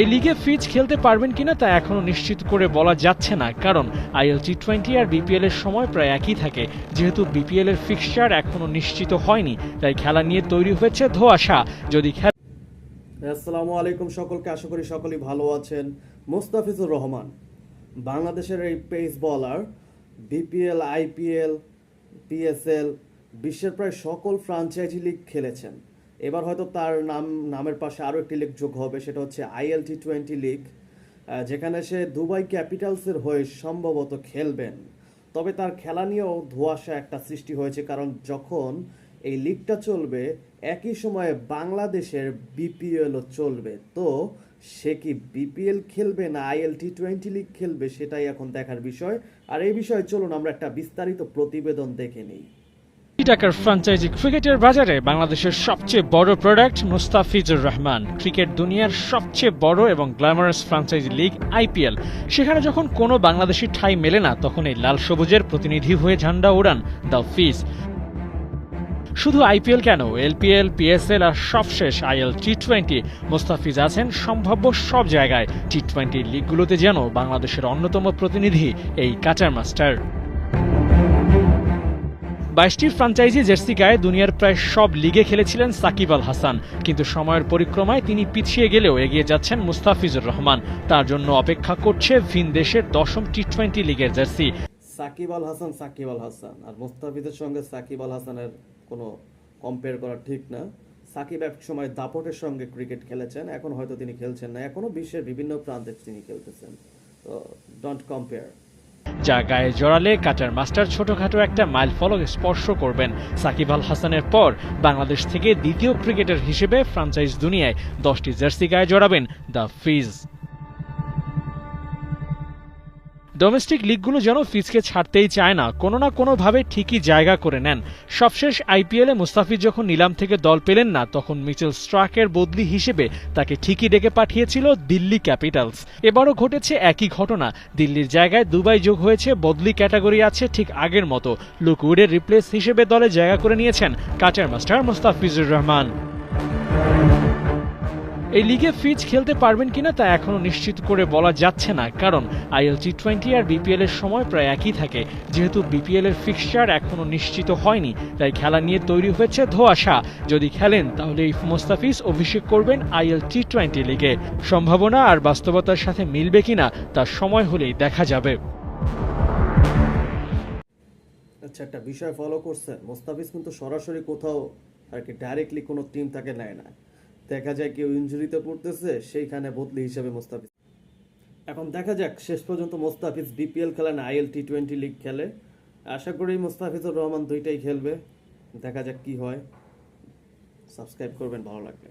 এই লিগে ফিজ খেলতে পারবেন কিনা তা এখনও নিশ্চিত করে বলা যাচ্ছে না, কারণ আইএল টি টোয়েন্টি আর বিপিএল এর সময় প্রায় একই থাকে। যেহেতু বিপিএল এর ফিক্সচার এখনও নিশ্চিত হয়নি, তাই খেলা নিয়ে তৈরি হয়েছে ধোঁয়াশা। যদি আসসালামু আলাইকুম সকলকে, আশা করি সকলেই ভালো আছেন। মোস্তাফিজুর রহমান, বাংলাদেশের এই পেস বলার বিপিএল, আইপিএল, পিএসএল, বিশ্বের প্রায় সকল ফ্রাঞ্চাইজি লিগ খেলেছেন। এবার হয়তো তার নাম, নামের পাশে আরও একটি লিগ যোগ হবে, সেটা হচ্ছে আইএল টি টোয়েন্টি লিগ যেখানে সে দুবাই ক্যাপিটালসের হয়ে সম্ভবত খেলবেন। তবে তার খেলা নিয়েও ধোঁয়াশা একটা সৃষ্টি হয়েছে, কারণ যখন এই লিগটা চলবে, একই সময়ে বাংলাদেশের বিপিএলও চলবে। তো সে কি বিপিএল খেলবে না আইএল টি টোয়েন্টি লিগ খেলবে, সেটাই এখন দেখার বিষয়। আর এই বিষয়ে চলুন, আমরা একটা বিস্তারিত প্রতিবেদন দেখে নিই। টাকার ফ্র্যাঞ্চাইজি ক্রিকেটের বাজারে বাংলাদেশের সবচেয়ে বড় প্রোডাক্ট মুস্তাফিজুর রহমান। ক্রিকেট দুনিয়ার সবচেয়ে বড় এবং গ্ল্যামারাস ফ্র্যাঞ্চাইজি লিগ আইপিএল সেখানে যখন কোনো বাংলাদেশি ঠাই মেলে না, তখন এই লাল সবুজের প্রতিনিধি হয়ে ঝান্ডা উড়ান দ্য ফিজ। শুধু আইপিএল কেন এলপিএল পিএসএল আর সবশেষ আইএল টি টোয়েন্টি মোস্তাফিজ আছেন সম্ভাব্য সব জায়গায়। টি টোয়েন্টি লিগগুলোতে যেন বাংলাদেশের অন্যতম প্রতিনিধি এই কাচার মাস্টার। বাইশটি ফ্রাঞ্চাইজি জার্সি গায়ে দুনিয়ার প্রায় সব লিগে খেলেছিলেন সাকিব আল হাসান। কিন্তু সময়ের পরিক্রমায় তিনি পিছিয়ে গেলেও এগিয়ে যাচ্ছেন মুস্তাফিজুর রহমান। তার জন্য অপেক্ষা করছে ভিন দেশের দশম টি টোয়েন্টি লিগের জার্সি। সাকিব আল হাসান, সাকিব আল হাসান। আর মুস্তাফিজের সঙ্গে সাকিব আল হাসানের কোনো কম্পেয়ার করা ঠিক না। সাকিব এক সময় দাপটের সঙ্গে ক্রিকেট খেলেছেন, এখন হয়তো তিনি খেলছেন না। এখনও বিশ্বের বিভিন্ন প্রান্তে তিনি খেলতেছেন। তো ডোন্ট কম্পেয়ার যা গায়ে জড়ালে কাটার মাস্টার ছোটখাটো একটা মাইল ফলক স্পর্শ করবেন। সাকিব আল হাসানের পর বাংলাদেশ থেকে দ্বিতীয় ক্রিকেটার হিসেবে ফ্রাঞ্চাইজ দুনিয়ায় দশটি জার্সি গায়ে জড়াবেন দ্য ফিজ। ডোমেস্টিক লিগগুলো যেন ফিজকে ছাড়তেই চায় না, কোনো না কোনোভাবে ঠিকই জায়গা করে নেন। সবশেষ আইপিএলে মুস্তাফিজ যখন নিলাম থেকে দল পেলেন না, তখন মিচেল স্ট্রাকের বদলি হিসেবে তাকে ঠিকই ডেকে পাঠিয়েছিল দিল্লি ক্যাপিটালস। এবারও ঘটেছে একই ঘটনা, দিল্লির জায়গায় দুবাই যোগ হয়েছে, বদলি ক্যাটাগরি আছে ঠিক আগের মতো। লুকউডের রিপ্লেস হিসেবে দলে জায়গা করে নিয়েছেন কাচার মাস্টার মুস্তাফিজুর রহমান। এই লিগে ফিজ খেলতে পারবেন কিনা তা এখনও নিশ্চিত করে বলা যাচ্ছে না, কারণ আইএল টি টোয়েন্টি আর বিপিএল এর সময় প্রায় একই থাকে। যেহেতু বিপিএল এর ফিক্সচার এখনও নিশ্চিত হয়নি, তাই খেলা নিয়ে তৈরি হয়েছে ধোঁয়াশা যদি খেলেন, তাহলে এই মোস্তাফিজ অভিষেক করবেন আইএল টি টোয়েন্টি লিগে। সম্ভাবনা আর বাস্তবতার সাথে মিলবে কিনা তার সময় হলেই দেখা যাবে। আচ্ছা একটা বিষয় ফলো করছেন। মোস্তাফিজ কিন্তু সরাসরি কোথাও আর কি ডাইরেক্টলি কোনো টিম তাকে নেয় না। দেখা যায় কেউ ইঞ্জুরিতে পড়তেছে, সেইখানে বদলি হিসেবে মোস্তাফিজ। এখন দেখা যাক, শেষ পর্যন্ত মোস্তাফিজ বিপিএল খেলে না আইএল টি টোয়েন্টি লিগ খেলে। আশা করি মোস্তাফিজুর রহমান দুইটাই খেলবে। দেখা যাক কি হয়। সাবস্ক্রাইব করবেন ভালো লাগবে